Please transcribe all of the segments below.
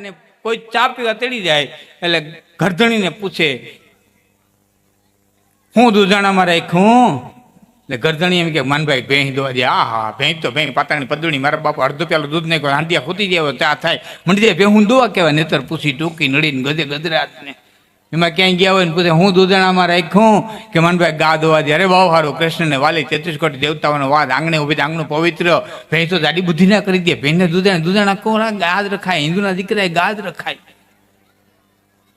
અને કોઈ ચા પીવા તેડી જાય, એટલે ગરધણીને પૂછે, હું દૂધાણામાં રાખ્યું? એટલે ગરધણી એમ કે, માનભાઈ, ભેંસ દોવા દે. આ હા ભેંસ તો ભેંસ પાતાની પદુણી મારા બાપા અડધો પેલો દૂધ નહીં હાંડિયા ખૂતી જાય ચા થાય. મંડી જાય ભેં હું દોવા કહેવાય નેતર પૂછી ટૂંકી નડીને ગધે ગધરાત ને એમાં ક્યાંય ગયા હોય ને પૂછે, હું દૂધણામાં રાખ્યું? કે મનભાઈ ગા દોવા દે. અરે બહુ સારું કૃષ્ણને વાલી તેત્રીસ કોટી દેવતાઓનો વાદ. આંગણે ઊભી આંગણું પવિત્ર. ભેંસો જાડી બુદ્ધિ ના કરી દે. ભેંને દૂધણા દૂધણા કોણ ગાદ રખાય. હિન્દુના દીકરાએ ગાદ રખાય.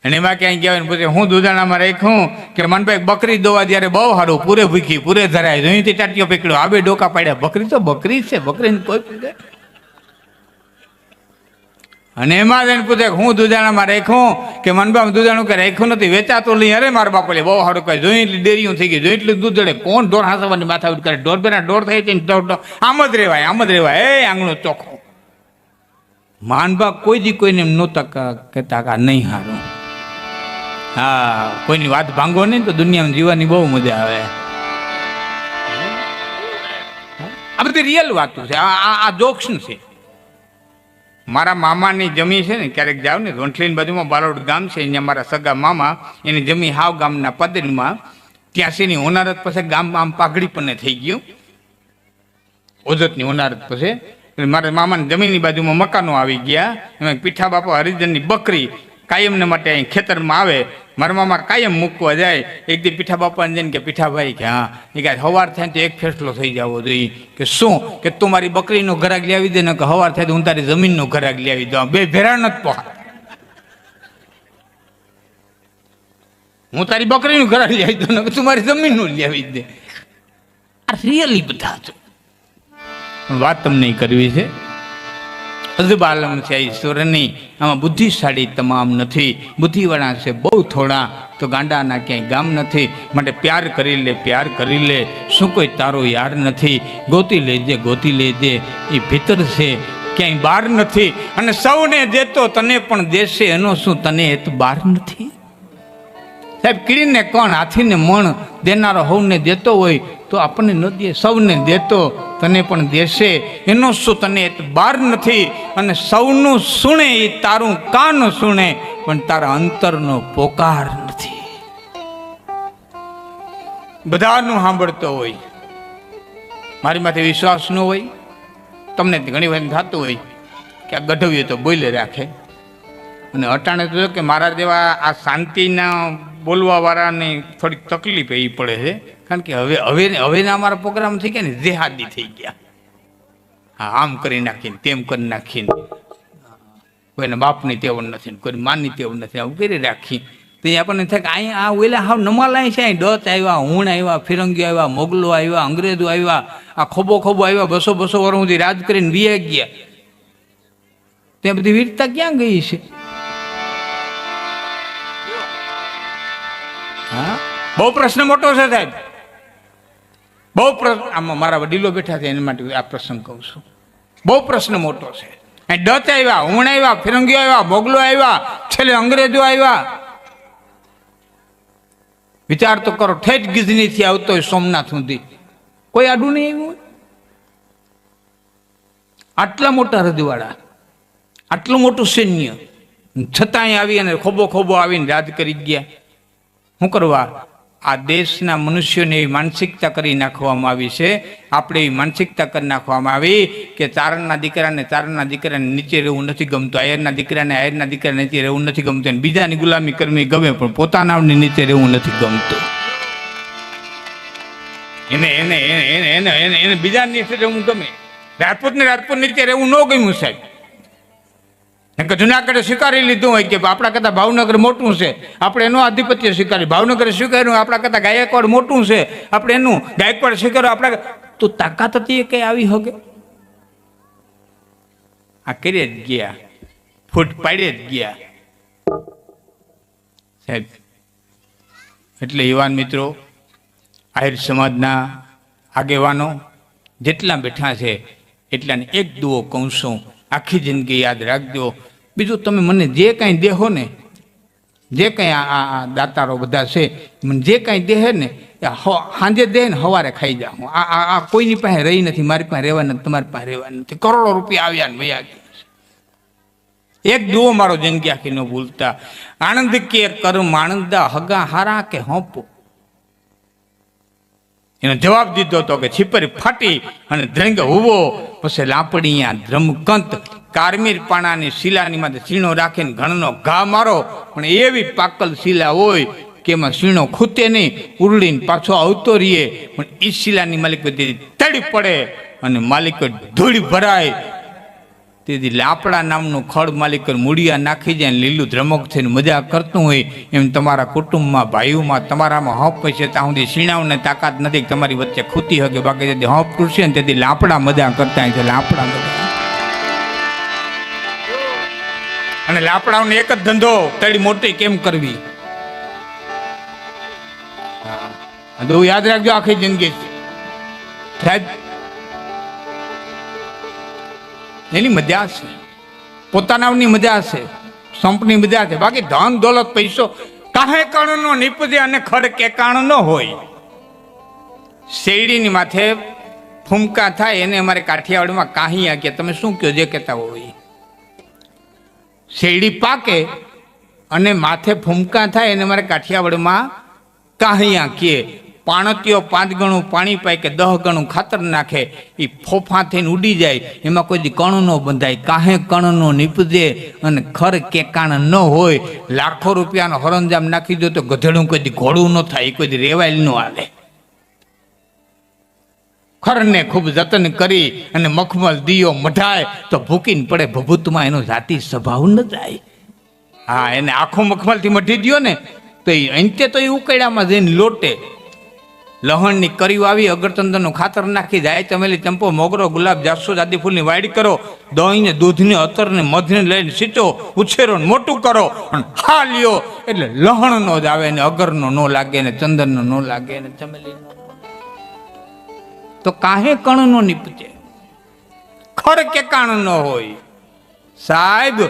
અને એમાં ક્યાંય ગયા હોય ને પૂછે, હું દૂધણામાં રાખ્યું? કે મનભાઈ બકરી દોવા ત્યારે બહુ સારું પૂરે ભૂખી, પૂરે ધરાય. જોઈથી ટાટીઓ પકડ્યો. બે ડોકા પાડ્યા. બકરી તો બકરી છે. બકરીને કોઈ અને એમાં જઈને પૂછે હું દુધાણામાં રાખ્યું કે મનબા દુધાણું કે રાખ્યું નથી વેચાતું નહીં અરે મારા બાપુ બહુ સારું કહે જોઈ એટલી ડેરીઓ થઈ ગઈ જોઈ એટલું દૂધ જડે કોણ ડોર હાંસવાની માથા કરે? ડોર બેના ડોર થઈ જઈને. આમ જ રેવાય, આમ જ રેવાય. એ આંગણું ચોખ્ખું. માનબા કોઈ દી કોઈને નહોતા કહેતા કે નહીં હારું. હા, કોઈની વાત ભાંગો નહીં તો દુનિયામાં જીવવાની બહુ મજા આવે. આ બધી રિયલ વાતો છે. આ- આ જોક્સ છે. મારા મામાની જમી છે ને, ક્યારેક જાવ ને વંઠલીની બાજુમાં બારોડ ગામ છે, અહીંયા મારા સગા મામા, એની જમી હાવ ગામના પદરીમાં ત્યાંસીની હોનારત પછી ગામ આમ પાઘડી પણ થઈ ગયું. ઓજતની હોનારત એટલે મારા મામાની જમીનની બાજુમાં મકાનો આવી ગયા. એમાં પીઠા બાપા હરિજનની બકરી કાયમને માટે અહીં ખેતરમાં આવે. મારા મામા કાયમ મૂકવા જાય. એક દી પીઠા બાપાને જઈને કે પીઠાભાઈ કે હા. એ કે હવાર થાય તો એક ફેસલો થઈ જવો જોઈએ કે શું? કે તું મારી બકરીનો ઘરાક લઈ દે ને કે હવાર થાય તો હું તારી જમીનનો ઘરાક લઈ દઉં. બે ભેરા નથી પહોંચ હું તારી બકરીનું ઘરાક લઈ આવી દઉં ને તું મારી જમીનનું લઈ આવી દે. આ રિયલી બધા વાત તમને કરવી છે. અજબાલમ છે ઈશ્વરની આમાં બુદ્ધિશાળી તમામ નથી. બુદ્ધિવાળા છે બહુ થોડા, તો ગાંડાના ક્યાંય ગામ નથી. માટે પ્યાર કરી લે, પ્યાર કરી લે. શું કોઈ તારો યાર નથી? ગોતી લેજે ગોતી લેજે. એ ભીતર છે, ક્યાંય બહાર નથી. અને સૌને દેતો તને પણ દેશે, એનો શું તને એ તો બહાર નથી? સાહેબ, કીડીને કોણ હાથીને મણ દેનારો હવને દેતો હોય, તો આપણને ન દે, સૌને દેતો. તને પણ દેશે. એનો શું તને બાર નથી અને સૌનું સુણે એ તારું કાન સુણે, પણ તારા અંતરનો પોકાર નથી. બધાનું સાંભળતો હોય. મારી માથે વિશ્વાસ ન હોય. તમને ઘણી વાર થતું હોય કે આ ગઢવીએ તો બોલે રાખે. અને અટાણે તો કે મારા જેવા આ શાંતિના બોલવાવાળાની થોડીક તકલીફ એ પડે છે. કારણ કે હવે હવે, હવેના અમારા પ્રોગ્રામ થઈ ગયા ને, જેહાદી થઈ ગયા. હા, આમ કરી નાખીને, તેમ કરી નાખીને. કોઈને બાપની તેવડ નથી કોઈ માની તેવડ નથી, આવું કરી રાખી. તો એ આપણને થાય કે અહીંયા આ ઓલા હાવ નમાલાય છે અહીં ડત આવ્યા, હુણ આવ્યા, ફિરંગીઓ આવ્યા, મોગલો આવ્યા, અંગ્રેજો આવ્યા, આ ખોબો ખોબો આવ્યા, બસો બસો વર્ષ સુધી રાજ કરીને વિયા ગયા. ત્યાં બધી વીરતા ક્યાં ગઈ છે? બહુ પ્રશ્ન મોટો છે સાહેબ. બહુ પ્રશ્ન, આમાં મારા વડીલો બેઠા છે, એના માટે આ પ્રસંગ કહું છું. બહુ પ્રશ્ન મોટો છે. ડચ આવ્યા, હુણ આવ્યા, ફિરંગીઓ આવ્યા મોગલો આવ્યા, છેલ્લે અંગ્રેજો આવ્યા. વિચાર તો કરો, ઠેઠ ગીજનીથી આવતો હોય સોમનાથ સુધી. કોઈ આડું નહીં આવ્યું આટલા મોટા હૃદયવાળા આટલું મોટું સૈન્ય. છતાંય આવી અને ખોબો ખોબો આવીને રાજ કરી ગયા. શું કરવા? આ દેશના મનુષ્યોને એવી માનસિકતા કરી નાખવામાં આવી છે. આપણે એવી માનસિકતા કરી નાખવામાં આવી કે ચારણના દીકરાને ચારણના દીકરાને નીચે રહેવું નથી ગમતું, આયરના દીકરાને આયરના દીકરાને નીચે રહેવું નથી ગમતું, અને બીજાની ગુલામી કરવી ગમે પણ પોતાનાની નીચે રહેવું નથી ગમતું. એને એને એને એને એને એને એને બીજા નીચે રહેવું ગમે. રાજપૂતને રાજપૂત નીચે રહેવું ન ગમ્યું સાહેબ. કેમ કે જુનાગઢે સ્વીકારી લીધું હોય કે આપણા કરતાં ભાવનગર મોટું છે. આપણે એનું આધિપત્ય સ્વીકારી. ભાવનગરે સ્વીકાર્યું, આપણા કરતાં ગાયકવાડ મોટું છે. આપણે એનું ગાયકવાડ સ્વીકારો આપણા તો તાકાત હતી એ કઈ આવી હોગે? આ કરી જ ગયા. ફૂટ પાડી જ ગયા. સાહેબ, એટલે યુવાન મિત્રો, આહિર સમાજના આગેવાનો જેટલા બેઠા છે, એટલાને એક દુઓ કહું છું. આખી જિંદગી યાદ રાખજો. બીજું તમે મને જે કાંઈ દેહો ને, જે કાંઈ આ આ- દાતારો બધા છે, મને જે કાંઈ દેહે ને સાંજે દે ને સવારે ખાઈ જાઉં. હું આ આ કોઈની પાસે રહી નથી, મારી પાસે રહેવા નથી, તમારી પાસે રહેવા નથી. કરોડો રૂપિયા આવ્યા ને વયા ગયા એક જુઓ મારો જિંદગી આખી ન ભૂલતા. આનંદ કે કર્મ માણંદા હગા હારા કે હોંપો. એનો જવાબ દીધો હતો કે છીપરી ફાટી અને ધ્રંગ હુવો પછી લાપડીયા ધ્રમકંત કારમીર પાણાની શિલાની માથે સીણો રાખીને ઘણનો ઘા મારો. પણ એવી પાકલ શિલા હોય કે એમાં સીણો ખૂતે નહીં. ઉરડીને પાછો આવતો રહીએ. પણ એ શિલાની માલિક બધી તડી પડે અને માલિક ધૂળ ભરાય. તેથી લાપડા નામનું ખડ માલિક મૂળિયા નાખી જાય લીલું ધ્રમક થઈને મજા કરતું હોય એમ તમારા કુટુંબમાં, ભાઈઓમાં, તમારામાં હપ પૈસે ત્યાં સુધી શીણાવને તાકાત નથી, તમારી વચ્ચે ખૂતી હકે બાકી તેથી હપ તૂટશે ને તેથી લાપડા મજા કરતા છે, લાપડા અને લાપડાઓને એક જ ધંધો, તળી મોટી કેમ કરવી? યાદ રાખજો, આખી જિંદગી. સાહેબ એની મજા છે. પોતાનાની મજા છે. સંપની મજા છે. બાકી ધન દોલત પૈસો કાહે કણનો નીપજે અને ખડ કે કાણ ન હોય. શેરડીની માથે ફૂમકા થાય એને અમારે કાઠિયાવાડમાં કાહિયા કે તમે શું કહો જે કહેતા હોય શેરડી પાકે અને માથે ફૂમકા થાય એને અમારે કાઠિયાવાડમાં કાહિયા કે પાણતીઓ પાંચ ગણું પાણી પાય કે દહ ગણું ખાતર નાખે એ ફોફા થઈને ઉડી જાય. એમાં કોઈ દી કણ ન બંધાય. કાહે કણ નો નીપજે અને ખર કે કાણ ન હોય, લાખો રૂપિયાનો હરંજામ નાખી દો તો ગધેડું કોઈ ઘોડું ન થાય કોઈ રેવાયેલ ન આવે. ખરને ખૂબ જતન કરી અને મખમલ દિયો મઢાય તો ભૂકીને પડે ભભૂતમાં એનો જાતિ સ્વભાવ ન જાય. હા, એને આખો મખમલથી મઢી દ્યો ને, તો એ અંતે તો એ ઉકેડામાં જઈને લોટે. લહણની કરી આવી અગરતંત્રનું ખાતર નાખી જાય ચમેલી ચંપો મોગરો, ગુલાબ જાસો જાદી ફૂલની વાડી કરો. દહીંને, દૂધને, અતરને, મધને લઈને સીચો ઉછેરો મોટું કરો. પણ હા લ્યો, એટલે લહણનો જ આવે ને અગરનો નો લાગે ને ચંદનનો ન લાગે ને ચમેલીનો તો કાહે કણનો નીપજે? ખર કે કાણ ન હોય? સાહેબ,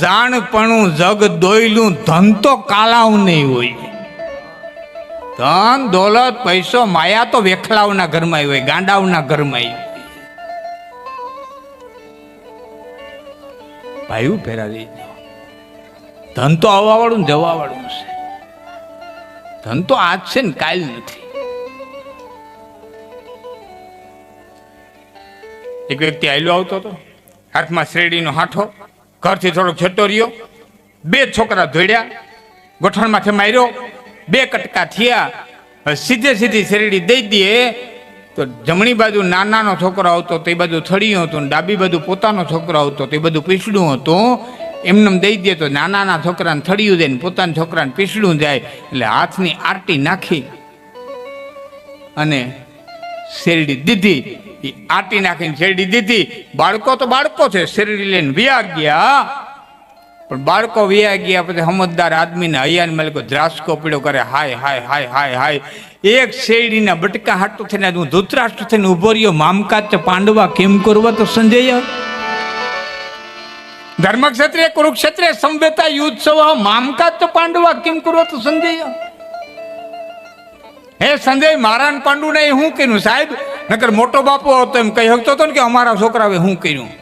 જાણપણું જગ દોયલું ધન તો કાલાવ નહીં હોય. ધન, દોલત, પૈસો, માયા તો વેખલાઓના ઘરમાં હોય, ગાંડાઓના ઘરમાં ભાઈ ભાઈ ફેરાવી ધન તો આવવા વાળું ને જવા વાળું છે ધન તો આજ છે ને કાલ નથી. એક વ્યક્તિ આયલો આવતો હતો. હાથમાં શેરડીનો હાથો ઘરથી થોડોક છેટો રહ્યો. બે છોકરા ધોડ્યા ગોઠણમાંથી માર્યો. બે કટકા થયા. સીધે સીધી શેરડી દઈ દે તો જમણી બાજુ નાનાનો છોકરો આવતો તે બાજુ થળિયું હતું ડાબી બાજુ પોતાનો છોકરો આવતો તે બધું પીસડું હતું. એમને દઈ દે તો નાનાના છોકરાને થળિયું ને પોતાના છોકરાને પીસડું જાય. એટલે હાથની આરટી નાખી અને શેરડી દીધી. એ આટી નાખીને શેરડી દીધી. બાળકો તો બાળકો છે. શેરડી લઈને વ્યા ગયા. પણ બાળકો વ્યા ગયા, પછી સમજદાર આદમીને હૈયાને મળે ધ્રાસકો પીડો કરે, હાય હાય હાય હાય હાય. એક શેરડીના બટકા હાટું થઈને હું ધૂતરાષ્ટ્ર થઈને ઊભો રહ્યો મામકાચ પાંડવા કેમ કરવા તો સંજય? ધર્મક્ષેત્રે કુરુક્ષેત્રે સંવેતા, યુદ્ધસવ મામકાચ પાંડવા કેમ કરવા તો સંજય? હે સંજય મારા પાંડુ ને હું કર્યું? સાહેબ, નકર મોટો બાપુ હતો એમ કહી શકતો હતો ને કે અમારા છોકરાએ હું કર્યું?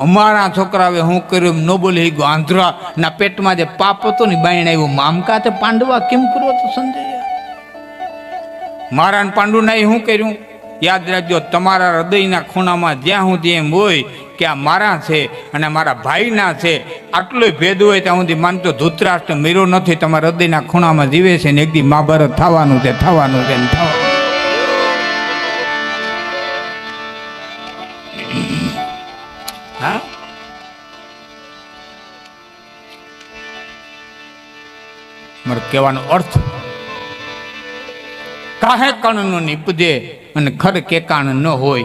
અમારા છોકરાએ હું કર્યું ન બોલી ગયો આંધ્રા ના પેટમાં જે પાપ હતો ને બાયણ આવ્યું. મામકા તે પાંડવા કેમ કરવો તો સંજય? મારા પાંડુ ના હું કર્યું? યાદ રાખજો, તમારા હૃદયના ખૂણામાં જ્યાં સુધી એમ હોય કે આ મારા છે અને મારા ભાઈના છે, આટલો ભેદ હોય ત્યાં સુધી માનતો ધૂતરાષ્ટ્ર મેરો નથી. તમારા હૃદયના ખૂણામાં જીવે છે ને એકદી મહાભારત થવાનું છે થવાનું છે ને થવાનું હા? મારો કહેવાનો અર્થ, કાહે કણનું નીપજે અને ખર કેકાણ ન હોય,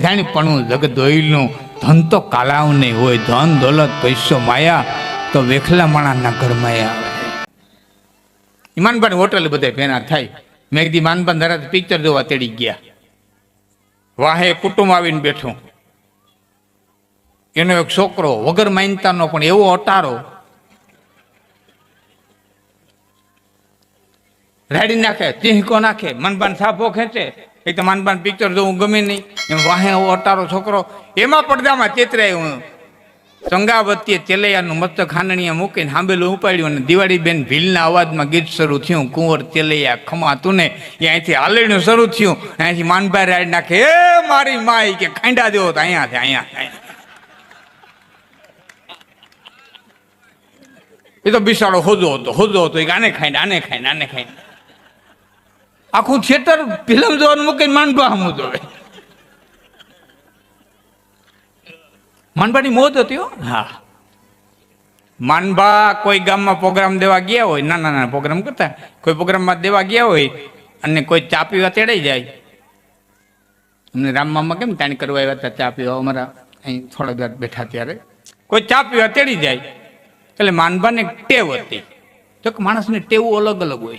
જાણીપણું જગ દોયલું ધન તો કાલાવ નહીં હોય, ધન દોલત પૈસો માયા તો વેખલા માણાના ઘરમાં આવે. ઈમાનભાઈ હોટલ બધે ભેના થાય. મેં કીધી, માનભાઈ ધરાત પિક્ચર જોવા તેડી ગયા. વાહે કુટુંબ આવીને બેઠું. એનો એક છોકરો વગર માનતાનો પણ એવો અટારો. રેડી નાખે, ચીહકો નાખે, મનબાન સાફો ખેંચે. એક તો માનબાન પિક્ચર જોવું ગમે નહીં. એમ વાહે એવો અટારો છોકરો. એમાં પડદામાં ચેતરાય હું. વચ્ચે તેલૈયાનું મસ્તક ખાંડણીએ મૂકીને હાંબેલું ઉપાડ્યું અને દિવાળી બેન ભીલના અવાજમાં ગીત શરૂ થયું. કુંવર તેલૈયા ખમા તું ને એ અહીંથી હાલણીનું શરૂ થયું. અહીંથી માનભાઈ રાડ નાખે, એ મારી માય કે ખાંડા દેવો તો અહીંયા અહીંયા અહીંયા. એ તો બિસાડો હોદો હતો હોજો હતો. એ આને ખાઈને આને ખાઈને આને ખાઈને. આખું થિયેટર ફિલ્મ જોવાનું મૂકીને માનભા હમું જોવે માનભાની મોત હતી હો. હા. માનભા કોઈ ગામમાં પ્રોગ્રામ દેવા ગયા હોય નાના નાના પ્રોગ્રામ કરતા કોઈ પ્રોગ્રામમાં દેવા ગયા હોય અને કોઈ ચા પીવા તેડાઈ જાય. અમને રામમામાં કેમ ટાણી કરવા આવ્યા હતા ચા પીવા? અમારા અહીં થોડા વાર બેઠા ત્યારે. કોઈ ચા પીવા તેડી જાય. એટલે માનભાને એક ટેવ હતી. તો કે માણસની ટેવું અલગ અલગ હોય.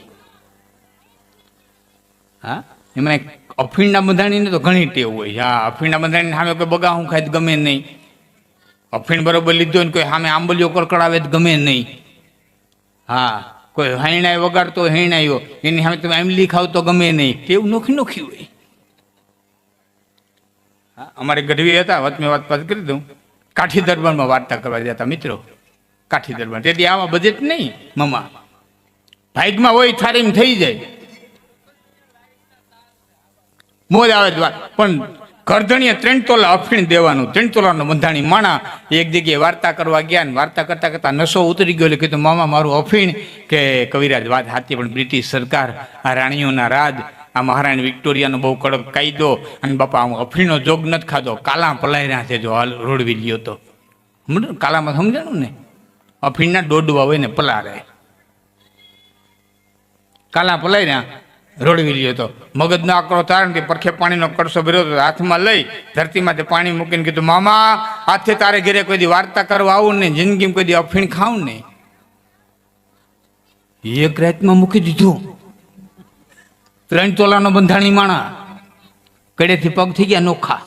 હા? એમાં અફીણના બંધાણીને તો ઘણી ટેવ હોય. હા, અફીણના બંધાણી સામે કોઈ બગા હું ખાય ગમે નહીં. અફીણ બરોબર લીધો ને કોઈ સામે આંબલીઓ કડકડાવે તો ગમે નહીં. હા, કોઈ હૈણાય વગાડતો હૈણાયો, એની સામે તમે આંબલી ખાવ તો ગમે નહીં. ટેવ નોખી નોખી હોય. અમારે ગઢવી હતા વચમે વાત પાસ કરી દઉં. કાઠી દરબારમાં વાર્તા કરવા જતા મિત્રો. કાઠી દરબાર. તેથી આવા બજેટ નહીં. મમા. ભાગમાં હોય થારીમ થઈ જાય. મોજ આવે જ વાત પણ કરધણીએ ત્રણ તોલા અફીણ દેવાનું. ત્રણ તોલાનો બંધાણી માણા એક જગ્યાએ વાર્તા કરવા ગયા ને વાર્તા કરતા કરતા નશો ઉતરી ગયો. એટલે કીધું મામા મારું અફીણ કે કવિરાજ વાત હાથી પણ બ્રિટિશ સરકાર આ રાણીઓના રાજ આ મહારાણી વિક્ટોરિયાનો બહુ કડક કાયદો અને બાપા હું અફીણનો જોગ નથી ખાધો. કાલા પલાયરા છે જો હાલ રોડવી લ્યો તો. કાલામાં સમજાણું ને? અફીણના દોડવા હોય ને પલારે કાલા પલાયરા રોડવી લ્યો તો. મગજનો આકરો તારણ કે પરખે પાણીનો કડસો ભર્યો તો હાથમાં લઈ ધરતીમાં તે પાણી મૂકીને કીધું, મામા, હાથે તારે ઘરે કોઈ વાર્તા કરવા આવું ને જિંદગીમાં કોઈ દી અફીણ ખાવું ને એક રાતમાં મૂકી દીધું. ત્રણ તોલાનો બંધાણી માણા કડેથી પગ થઈ ગયા નોખા.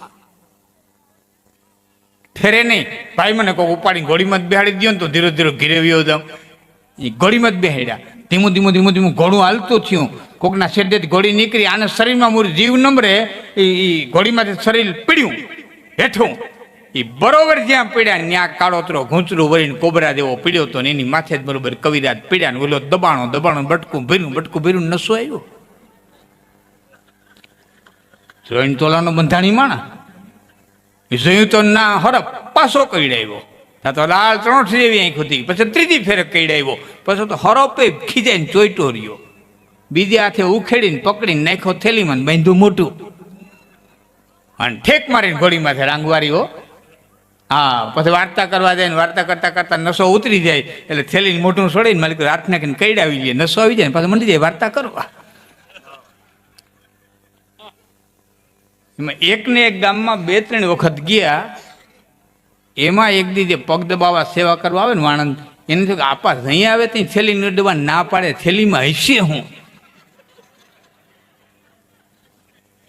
ફેરે નહીં. ભાઈ મને કોઈ ઉપાડી ઘોડીમાં જ બેહાડી દો ને તો ધીરે ધીરે ઘીરે વ્યો જાઉં. એ ઘોડીમાં જ બેહાડ્યા. ધીમું ધીમું ધીમું ધીમું ઘોડું હાલતું થયું. કોકના શેડેથી ઘોડી નીકળી, આને શરીરમાં મૂળ જીવ નંબરે એ ગોળીમાંથી શરીર પીડ્યું. હેઠું. એ બરોબર જ્યાં પીડ્યા ત્યાં કાળોતરો ઘૂંચરું વળીને કોબરા જેવો પીડ્યો તો ને એની માથે જ બરોબર કવિરાજ પીડ્યા ને ઓલો દબાણો દબાણો બટકું ભર્યું બટકું ભર્યું નસો આવ્યો. જોઈન તોલાનો બંધાણી માણા જોયું તો ના હરપ પાછો કઈડાવ્યો ત્યાં તો લાલ ત્રણ જેવી આંખ હતી. પછી ત્રીજી ફેરે કઈડાવ્યો પછી તો હરપે ખીજાઈને ચોઈટો રહ્યો. બીજે હાથે ઉખેડીને પકડીને નાખ્યો, થેલીમાં બાંધ્યું મોટું અને ઠેક મારીને ઘોડીમાંથી રાંગવારીઓ. હા, પછી વાર્તા કરવા જાય ને વાર્તા કરતા કરતા નસો ઉતરી જાય. એટલે થેલીને મોટું છોડીને માલિક હાથ નાખીને કઈડાવી જાય નસો આવી જાય ને પાછું મંડી જાય, વાર્તા કરવા. એમાં એકને એક ગામમાં બે ત્રણ વખત ગયા, એમાં એક દી જે પગ દબાવવા સેવા કરવા આવે ને વાણંદ, એને થયું કે આપા અહીં આવે ત્યાં થેલી ન દબા ના પાડે, થેલીમાં હશે હું.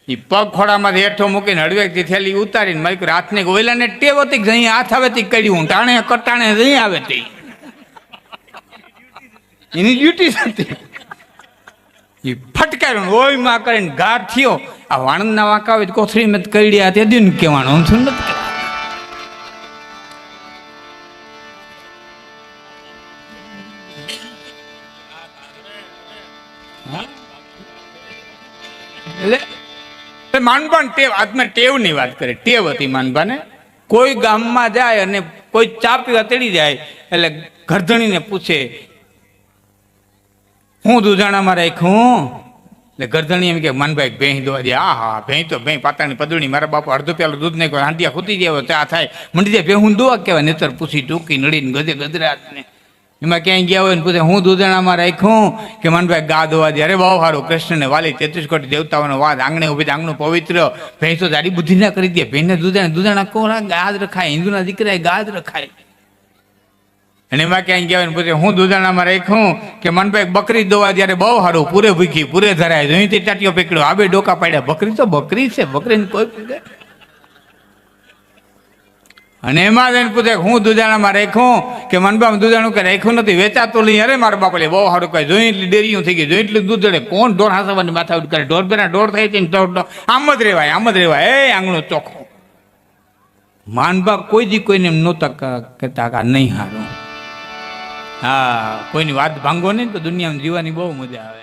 એ પગ ખોડામાંથી હેઠો મૂકીને હળવેકથી થેલી ઉતારીને મારી હાથને ઓઈલાને ટેવ હતી કે અહીં હાથ આવે તે કર્યું ટાણે કટાણે અહીં આવે તે એની ડ્યુટી હતી. એ ફટકાર્યો ને ઓયમાં કરીને ગાઢ થયો આ વાણંદના વાંકા હોય કોથળી મેં કરડ્યા તે દિન કહેવાનું કહેવાનું. હા? એટલે માનભાન ટેવની વાત કરે ટેવ હતી માનભાને કોઈ ગામમાં જાય અને કોઈ ચા પીવા તેડી જાય, એટલે ગરધણીને પૂછે, હું દુધાણામાં રાખ્યું એટલે ગરધણી એમ કે, માનભાઈ, ભેંસ દોવા દે. આ હા ભેંસ તો, ભેંસ પાતાની પદુણી મારા બાપા અડધો પેલો દૂધ નહીં હાંડિયા ખૂતી જાય ત્યાં થાય. મંડી દે ભેહું દોવા કહેવાય નેતર પૂછી ટૂંકી નડીને ગધે ગધરાત ને. એમાં ક્યાંય ગયા હોય ને પૂછે, હું દૂધણામાં રાખ્યું? કે માનભાઈ, ગા દોવા દે અરે બહુ સારું કૃષ્ણને વાલી તેત્રીસ કોટી દેવતાઓનો વાદ, આંગણે ઊભી આંગણું પવિત્ર. ભેંસો તો જાડી બુદ્ધિ ના કરી દે, ભેંસને દૂધણા દૂધણા કોણ ગાદ રખાય, હિન્દુના દીકરાએ ગાદ રખાય. અને એમાં ક્યાંય ગયા ને પૂછે, હું દુધાણામાં રાખ્યું કે મનભાઈ બકરી દોવા ત્યારે બહુ સારું પૂરે ભૂખી, પૂરે ધરાય અહીંથી ટાટીઓ પકડ્યો. આ બે ડોકા પાડ્યા. બકરી તો બકરી છે. બકરીને કોઈ અને એમાં જઈને પૂછે, હું દુધાણામાં રાખ્યું કે મનભાઈ દુધાણું કે રાખ્યું નથી? વેચાતું લઈ અરે, મારા બાપલે બહુ સારું કહે જોઈ એટલી ડેરીયું થઈ ગઈ જોઈ એટલું દૂધ જડે કોણ ઢોર હાસવાની માથા ઉઠ કરે? ઢોર પેલા ઢોર થાય છે. આમ જ રહેવાય આમ જ રહેવાય એ આંગણું ચોખ્ખું. માનભા કોઈ દી કોઈને એમ નહોતા કહેતા નહીં હારું. હા કોઈની વાત ભાંગો નહીં તો દુનિયામાં જીવવાની બહુ મજા આવે.